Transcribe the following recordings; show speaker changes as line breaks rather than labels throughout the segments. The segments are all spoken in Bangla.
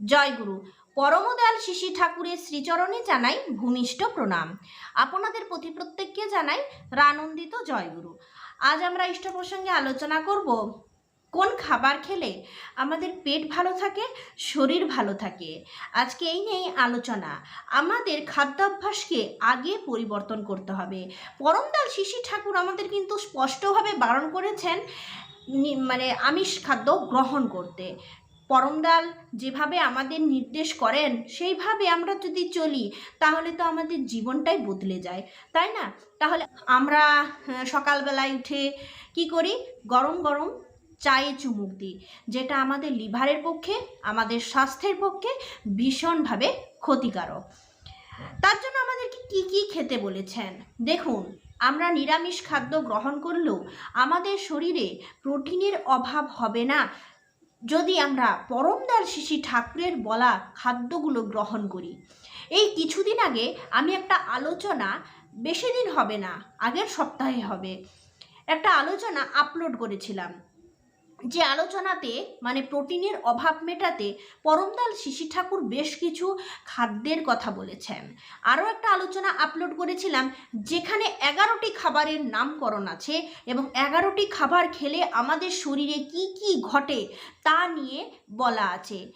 জয়গুরু পরমদয়াল শিশি ঠাকুরের শ্রীচরণে জানাই ভূমিষ্ঠ প্রণাম। আপনাদের প্রতি প্রত্যেককে জানাই রানন্দিত জয়গুরু আজ আমরা ইষ্ট প্রসঙ্গে আলোচনা করব, কোন খাবার খেলে আমাদের পেট ভালো থাকে, শরীর ভালো থাকে? আজকে এই নিয়েই আলোচনা। আমাদের খাদ্যাভ্যাসকে আগে পরিবর্তন করতে হবে। পরমদাল শিশি ঠাকুর আমাদের কিন্তু স্পষ্টভাবে বারণ করেছেন মানে আমিষ খাদ্য গ্রহণ করতে। পরমদাল যেভাবে আমাদের নির্দেশ করেন, সেইভাবে আমরা যদি চলি, তাহলে তো আমাদের জীবনটাই বদলে যায়, তাই না? তাহলে আমরা সকালবেলায় উঠে কি করি? গরম গরম চায়ে চুমুক দিই, যেটা আমাদের লিভারের পক্ষে, আমাদের স্বাস্থ্যের পক্ষে ভীষণভাবে ক্ষতিকারক। তার জন্য আমাদেরকে কি কি খেতে বলেছেন? দেখুন, আমরা নিরামিষ খাদ্য গ্রহণ করলেও আমাদের শরীরে প্রোটিনের অভাব হবে না যদি আমরা পরমদার শিশি ঠাকুরের বলা খাদ্যগুলো গ্রহণ করি। এই কিছুদিন আগে আমি একটা আলোচনা, বেশি দিন হবে না, আগের সপ্তাহে হবে। একটা আলোচনা আপলোড করেছিলাম। যে আলোচনাতে মানে প্রোটিনের অভাব মেটাতে পরমদাল শিশি ঠাকুর বেশ কিছু খাদ্যের কথা বলেছেন। আরও একটা আলোচনা আপলোড করেছিলাম, যেখানে এগারোটি খাবারের নামকরণ আছে এবং এগারোটি খাবার খেলে আমাদের শরীরে কি কি ঘটে তা নিয়ে বলা আছে।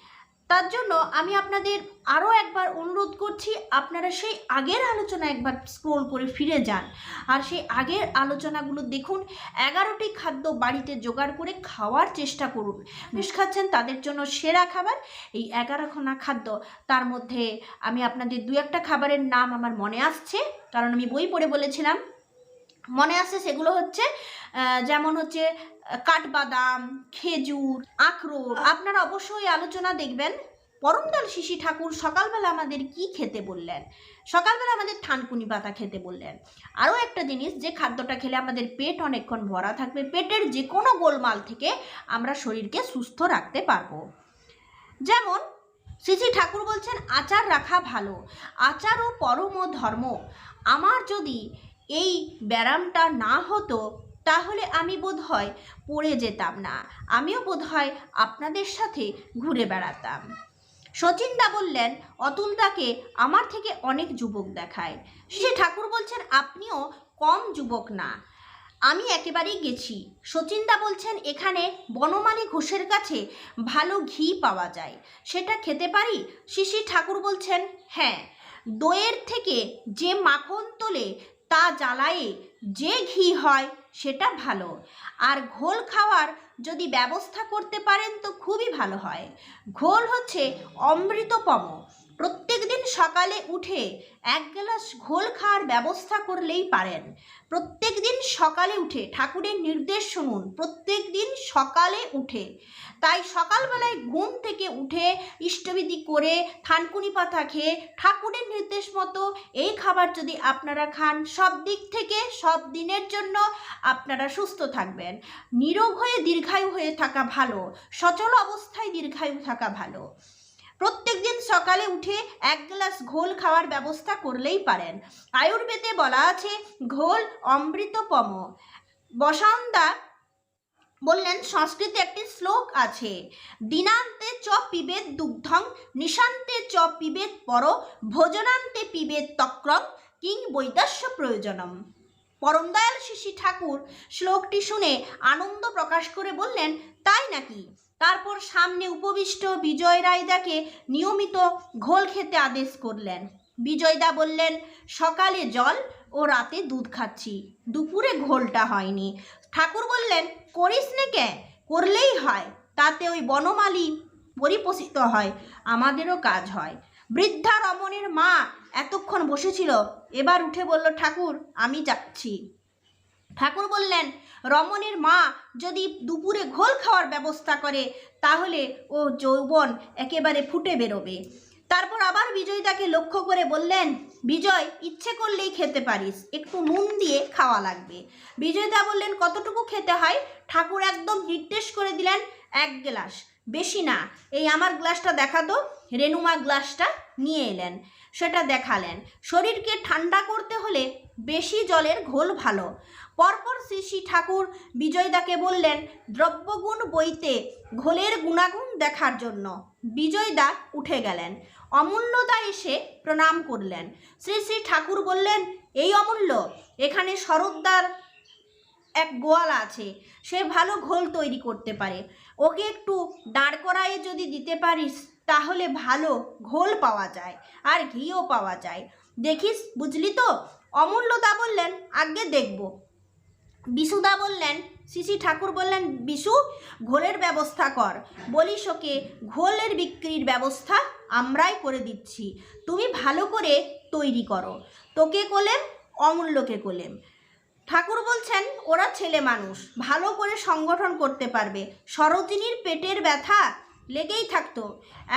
তার জন্য আমি আপনাদের আরও একবার অনুরোধ করছি, আপনারা সেই আগের আলোচনা একবার স্ক্রোল করে ফিরে যান। আর সেই আগের আলোচনাগুলো দেখুন, এগারোটি খাদ্য বাড়িতে জোগাড় করে খাওয়ার চেষ্টা করুন। বেশ খাচ্ছেন, তাদের জন্য সেরা খাবার। এই এগারোখানা খাদ্য, তার মধ্যে আমি আপনাদের দু একটা খাবারের নাম আমার মনে আসছে, কারণ আমি বই পড়ে বলেছিলাম। মনে আসছে সেগুলো হচ্ছে যেমন হচ্ছে কাঠবাদাম, খেজুর, আখরোট। আপনারা অবশ্যই আলোচনা দেখবেন। পরমদাল শিশি ঠাকুর সকালবেলা আমাদের কি খেতে বললেন? সকালবেলা আমাদের থানকুনি পাতা খেতে বললেন। আরও একটা জিনিস, যে খাদ্যটা খেলে আমাদের পেট অনেকক্ষণ ভরা থাকবে, পেটের যে কোনো গোলমাল থেকে আমরা শরীরকে সুস্থ রাখতে পারব। যেমন শ্রীজি ঠাকুর বলছেন, আচার রাখা ভালো। আচার ও পরম ধর্ম। আমার যদি এই ব্যায়ামটা না হতো তাহলে আমি বোধ হয় পড়ে যেতাম না। আমিও বোধ হয় আপনাদের সাথে ঘুরে বেড়াতাম। সচিনদা বললেন অতুলদাকে আমার থেকে অনেক যুবক দেখায়। সে ঠাকুর বলছেন, আপনিও কম যুবক না। আমি একেবারেই গেছি। সচিনদা বলছেন, এখানে বনমালী ঘোষের কাছে ভালো ঘি পাওয়া যায়। সেটা খেতে পারি? শিশি ঠাকুর বলছেন হ্যাঁ। দইয়ের থেকে যে মাখন তোলে, তা জ্বালায়ে যে ঘি হয় সেটা ভালো। আর ঘোল খাওয়ার যদি ব্যবস্থা করতে পারেন তো খুবই ভালো হয়। ঘোল হচ্ছে অমৃতপম। প্রত্যেক দিন সকালে উঠে এক গ্লাস ঘোল খাওয়ার ব্যবস্থা করলেই পারেন। প্রত্যেক দিন সকালে উঠে ঠাকুরের নির্দেশ শুনুন প্রত্যেক দিন সকালে উঠে। তাই সকালবেলায় ঘুম থেকে উঠে ইষ্টবিধি করে থানকুনি পাতা খেয়ে ঠাকুরের নির্দেশ মতো এই খাবার যদি আপনারা খান, সব দিক থেকে সব দিনের জন্য আপনারা সুস্থ থাকবেন। নিরোগ হয়ে দীর্ঘায়ু হয়ে থাকা ভালো, সচল অবস্থায় দীর্ঘায়ু থাকা ভালো। প্রত্যেক দিন সকালে উঠে এক গ্লাস ঘোল খাওয়ার ব্যবস্থা করলেই পারেন। আয়ুর্বেদে বলা আছে, ঘোল অমৃতপম। বসন্দা বললেন, সংস্কৃতে একটি শ্লোক আছে, দিনান্তে চ পিবেদ দুগ্ধং, নিশান্তে চ পিবেদ পর, ভোজনান্তে পিবেদ তক্রং, কিং বৈদাস্য প্রয়োজনম। পরমদয়াল শিশি ঠাকুর শ্লোকটি শুনে আনন্দ প্রকাশ করে বললেন, তাই নাকি? তারপর সামনে উপবিষ্ট বিজয় রায়দাকে নিয়মিত ঘোল খেতে আদেশ করলেন। বিজয়দা বললেন, সকালে জল ও রাতে দুধ খাচ্ছি। দুপুরে ঘোলটা হয়নি। ঠাকুর বললেন, করিস নে কে? করলেই হয়। তাতে ওই বনমালী পরিপোষিত হয়। আমাদেরও কাজ হয়। বৃদ্ধা রমণের মা এতক্ষণ বসেছিল। এবার উঠে বলল, ঠাকুর, আমি যাচ্ছি। ঠাকুর বললেন, রমণের মা যদি দুপুরে ঘোল খাওয়ার ব্যবস্থা করে, তাহলে ও যৌবন একেবারে ফুটে বেরোবে। তারপর আবার বিজয়দাকে লক্ষ্য করে বললেন, বিজয়, ইচ্ছে করলেই খেতে পারিস, একটু নুন দিয়ে খাওয়া লাগবে। বিজয়দা বললেন, কতটুকু খেতে হয়? ঠাকুর একদম নির্দেশ করে দিলেন, এক গ্লাস। বেশি না। এই আমার গ্লাসটা দেখাতো রেনুমা গ্লাসটা নিয়ে এলেন, সেটা দেখালেন। শরীরকে ঠান্ডা করতে হলে বেশি জলের ঘোল ভালো। পরপর শ্রী শ্রী ঠাকুর বিজয়দাকে বললেন, দ্রব্যগুণ বইতে ঘোলের গুণাগুণ দেখার জন্য। বিজয়দা উঠে গেলেন। অমূল্যদা এসে প্রণাম করলেন। শ্রী শ্রী ঠাকুর বললেন, এই অমূল্য, এখানে শরৎদার এক গোয়াল আছে। সে ভালো ঘোল তৈরি করতে পারে। ওকে একটু দাঁড় করায়ে যদি দিতে পারিস, তাহলে ভালো ঘোল পাওয়া যায় আর ঘিও পাওয়া যায়। দেখিস, বুঝলি তো? অমূল্যদা বললেন, আগে দেখব। বিশুদা বললেন, শিশি ঠাকুর বললেন, বিশু, ঘোলের ব্যবস্থা কর। বলিস ওকে, ঘোলের বিক্রির ব্যবস্থা আমরাই করে দিচ্ছি। তুমি ভালো করে তৈরি করো। তোকে কোলেম, অমূল্যকে কোলেম। ঠাকুর বলছেন, ওরা ছেলে মানুষ, ভালো করে সংগঠন করতে পারবে। সরোজিনীর পেটের ব্যথা লেগেই থাকতো।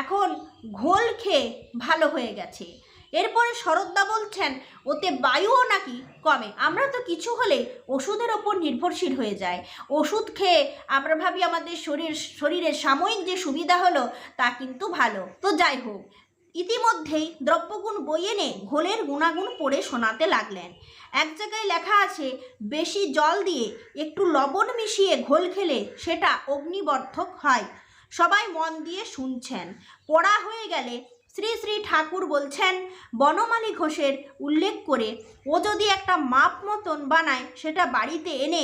এখন ঘোল খেয়ে ভালো হয়ে গেছে। এরপরে শরৎদা বলছেন, ওতে বায়ুও নাকি কমে। আমরা তো কিছু হলে ওষুধের ওপর নির্ভরশীল হয়ে যায় ওষুধ খেয়ে আমরা ভাবি আমাদের শরীর শরীরের সাময়িক যে সুবিধা হলো তা কিন্তু ভালো। তো যাই হোক ইতিমধ্যেই দ্রব্যগুণ বই এনে ঘোলের গুণাগুণ পড়ে শোনাতে লাগলেন। এক জায়গায় লেখা আছে, বেশি জল দিয়ে একটু লবণ মিশিয়ে ঘোল খেলে সেটা অগ্নিবর্ধক হয়। সবাই মন দিয়ে শুনছেন। পড়া হয়ে গেলে শ্রী শ্রী ঠাকুর বলছেন, বনমালী ঘোষের উল্লেখ করে ও যদি একটা মাপ মতন বানায়, সেটা বাড়িতে এনে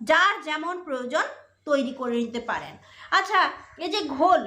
যার যেমন প্রয়োজন তৈরি করে নিতে পারেন। আচ্ছা এই যে ঘোল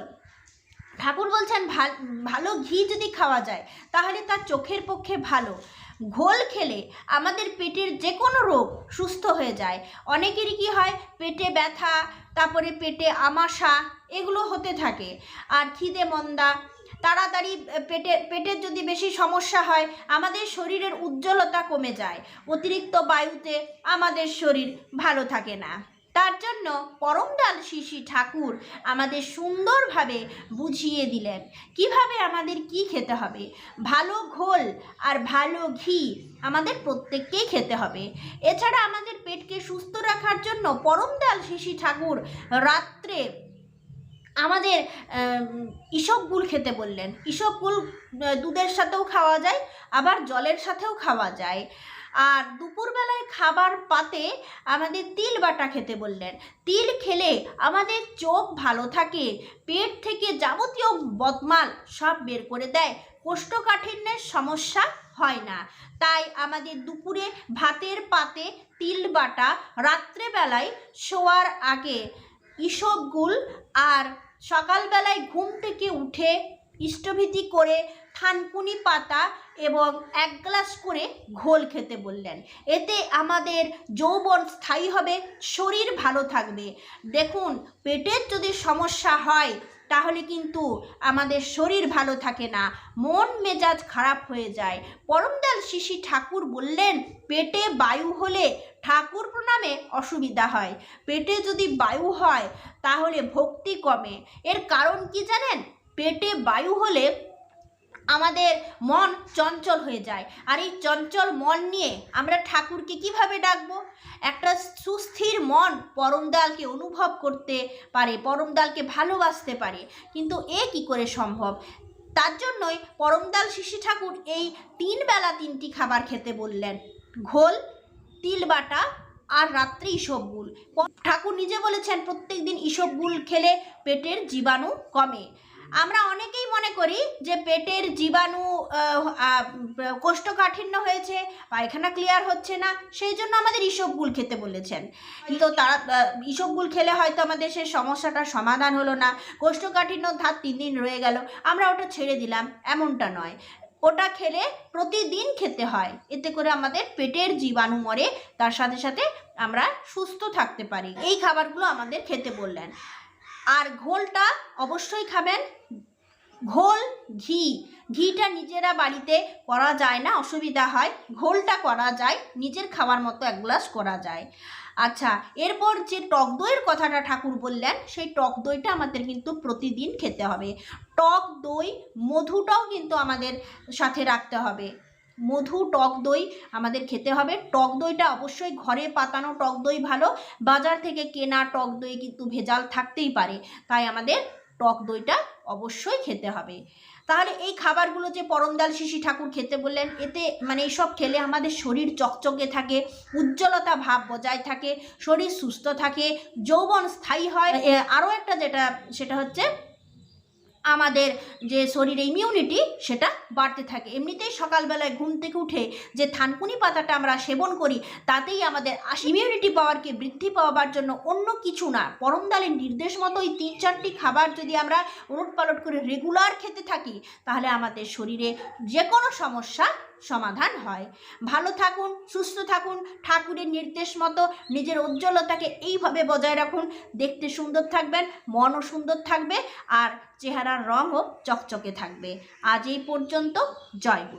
ঠাকুর বলছেন, ভাল- ঘি যদি খাওয়া যায়, তাহলে তার চোখের পক্ষে ভালো। ঘোল খেলে আমাদের পেটের যে কোনো রোগ সুস্থ হয়ে যায়। অনেকেরই কি হয়, পেটে ব্যথা, তারপরে পেটে আমাশা, এগুলো হতে থাকে। আর খিদে মন্দা, তাড়াতাড়ি পেটে, পেটের যদি বেশি সমস্যা হয়, আমাদের শরীরের উজ্জ্বলতা কমে যায়। অতিরিক্ত বায়ুতে আমাদের শরীর ভালো থাকে না। তার জন্য পরমদাল শিশি ঠাকুর আমাদের সুন্দরভাবে বুঝিয়ে দিলেন। কীভাবে আমাদের কি খেতে হবে? ভালো ঘোল আর ভালো ঘি আমাদের প্রত্যেককেই খেতে হবে। এছাড়া আমাদের পেটকে সুস্থ রাখার জন্য পরমদাল শিশি ঠাকুর রাত্রে আমাদের আম, ইসবগুল খেতে বললেন। ইসবগুল দুধের সাথেও খাওয়া যায় আবার জলের সাথেও খাওয়া যায়। আর দুপুরবেলায় খাবার পাতে আমাদের তিল বাটা খেতে বললেন। তিল খেলে আমাদের চোখ ভালো থাকে, পেট থেকে যাবতীয় বদমাল সব বের করে দেয়, কোষ্ঠকাঠিন্যের সমস্যা হয় না। তাই আমাদের দুপুরে ভাতের পাতে তিল বাটা, রাত্রেবেলায় শোয়ার আগে ইসবগুল আর সকালবেলায় ঘুম থেকে উঠে ইষ্টভীতি করে থানকুনি পাতা এবং এক গ্লাস করে ঘোল খেতে বললেন। এতে আমাদের যৌবন স্থায়ী হবে, শরীর ভালো থাকবে। দেখুন, পেটের যদি সমস্যা হয়, তাহলে কিন্তু আমাদের শরীর ভালো থাকে না, মন মেজাজ খারাপ হয়ে যায়। পরমদাল শিশি ঠাকুর বললেন, পেটে বায়ু হলে ঠাকুর প্রণামে অসুবিধা হয়। পেটে যদি বায়ু হয়, তাহলে ভক্তি কমে। এর কারণ কি জানেন? পেটে বায়ু হলে আমাদের মন চঞ্চল হয়ে যায়। আর এই চঞ্চল মন নিয়ে আমরা ঠাকুরকে কীভাবে ডাকবো? একটা সুস্থির মন পরমদালকে অনুভব করতে পারে পরমদালকে ভালোবাসতে পারে। কিন্তু এ কি করে সম্ভব? তার জন্যই পরমদাল শিশি ঠাকুর এই তিন বেলা তিনটি খাবার খেতে বললেন। ঘোল, তিল বাটা আর রাত্রে ইসবগুল ঠাকুর নিজে বলেছেন প্রত্যেক দিন ইসবগুল খেলে পেটের জীবাণু কমে। আমরা অনেকেই মনে করি যে পেটের জীবাণু কোষ্ঠকাঠিন্য হয়েছে পায়খানা ক্লিয়ার হচ্ছে না, সেই জন্য আমাদের ইসবগুল খেতে বলেছেন। কিন্তু তারা ইসবগুল খেলে হয়তো আমাদের সেই সমস্যাটার সমাধান হলো না, কোষ্ঠকাঠিন্য ধার তিন দিন রয়ে গেল, আমরা ওটা ছেড়ে দিলাম, এমনটা নয়। ওটা খেলে প্রতিদিন খেতে হয়, এতে করে আমাদের পেটের জীবাণু মরে, তার সাথে সাথে আমরা সুস্থ থাকতে পারি। এই খাবারগুলো আমাদের খেতে বললেন। আর ঘোলটা অবশ্যই খাবেন। ঘোল, ঘি। ঘিটা নিজেরা বাড়িতে করা যায় না, অসুবিধা হয়। ঘোলটা করা যায়, নিজের খাওয়ার মতো এক গ্লাস করা যায়। আচ্ছা এরপর যে টক দইয়ের কথাটা ঠাকুর বললেন, সেই টক দইটা আমাদের কিন্তু প্রতিদিন খেতে হবে। টক দই মধুটাও কিন্তু আমাদের সাথে রাখতে হবে। মধু, টক দই আমাদের খেতে হবে। টক দইটা অবশ্যই ঘরে পাতানো টক দই ভালো। বাজার থেকে কেনা টক দই কিন্তু ভেজাল থাকতেই পারে। তাই আমাদের টক দইটা অবশ্যই খেতে হবে। তাহলে এই খাবারগুলো যে পরমদাল শিশি ঠাকুর খেতে বললেন, এতে মানে এইসব খেলে আমাদের শরীর চকচকে থাকে, উজ্জ্বলতা ভাব বজায় থাকে, শরীর সুস্থ থাকে, যৌবন স্থায়ী হয়। আরও একটা যেটা, সেটা হচ্ছে আমাদের যে শরীরে ইমিউনিটি সেটা বাড়তে থাকে। এমনিতেই সকালবেলায় ঘুম থেকে উঠে যে থানকুনি পাতাটা আমরা সেবন করি, তাতেই আমাদের ইমিউনিটি পাওয়ারকে বৃদ্ধি পাওয়ার জন্য অন্য কিছু না পরমদালের নির্দেশ মতো ওই তিন চারটি খাবার যদি আমরা উলট পালট করে রেগুলার খেতে থাকি, তাহলে আমাদের শরীরে যে কোনো সমস্যা সমাধান হয়। ভালো থাকুন, সুস্থ থাকুন, ঠাকুরের নির্দেশ মতো নিজের উজ্জ্বলতাকে এইভাবে বজায় রাখুন। দেখতে সুন্দর থাকবেন, মনও সুন্দর থাকবে, আর চেহারার রঙও চকচকে থাকবে। আজ এই পর্যন্ত, জয় গুরু।